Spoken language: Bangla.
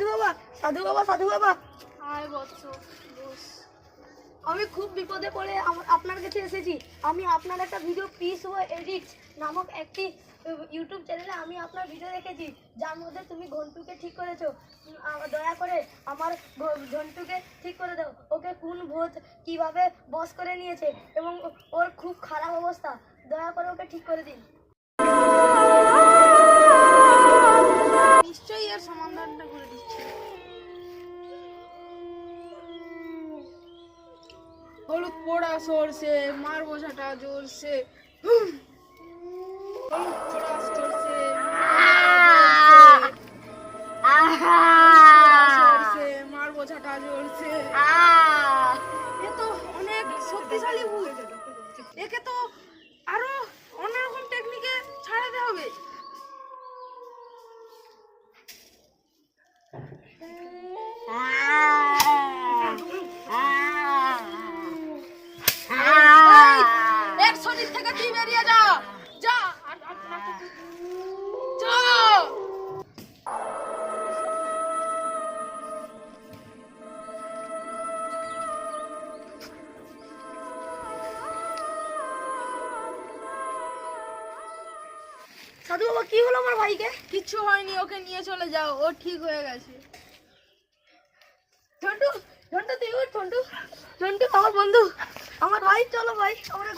সাধু বাবা সাধু বাবা সাধু বাবা। বৎস আমি খুব বিপদে পড়ে আপনার কাছে এসেছি। আমি আপনার একটা ভিডিও পিস ও এডিট নামক একটি ইউটিউব চ্যানেলে আমি আপনার ভিডিও দেখেছি। যার মধ্যে তুমি ঘন্টুকে ঠিক করেছ। দয়া করে আমার ঘন্টুকে ঠিক করে দাও। ওকে কোন ভোট কীভাবে বস করে নিয়েছে? এবং ওর খুব খারাপ অবস্থা। দয়া করে ওকে ঠিক করে দিন। হলুদ পোড়া সরষে মার বোঝাটা জ্বলছে এ তো অনেক শক্তিশালী একে তো টেকনিকে ছাড়াতে হবে। সাধু বাবা কি হলো আমার ভাইকে? কিচ্ছু হয়নি ওকে নিয়ে চলে যাও ও ঠিক হয়ে গেছে। ঝন্টু ঝন্টু তুই উঠ ঝন্টু। ঝন্টু আমার বন্ধু। আমার ভাই চলো ভাই আমরা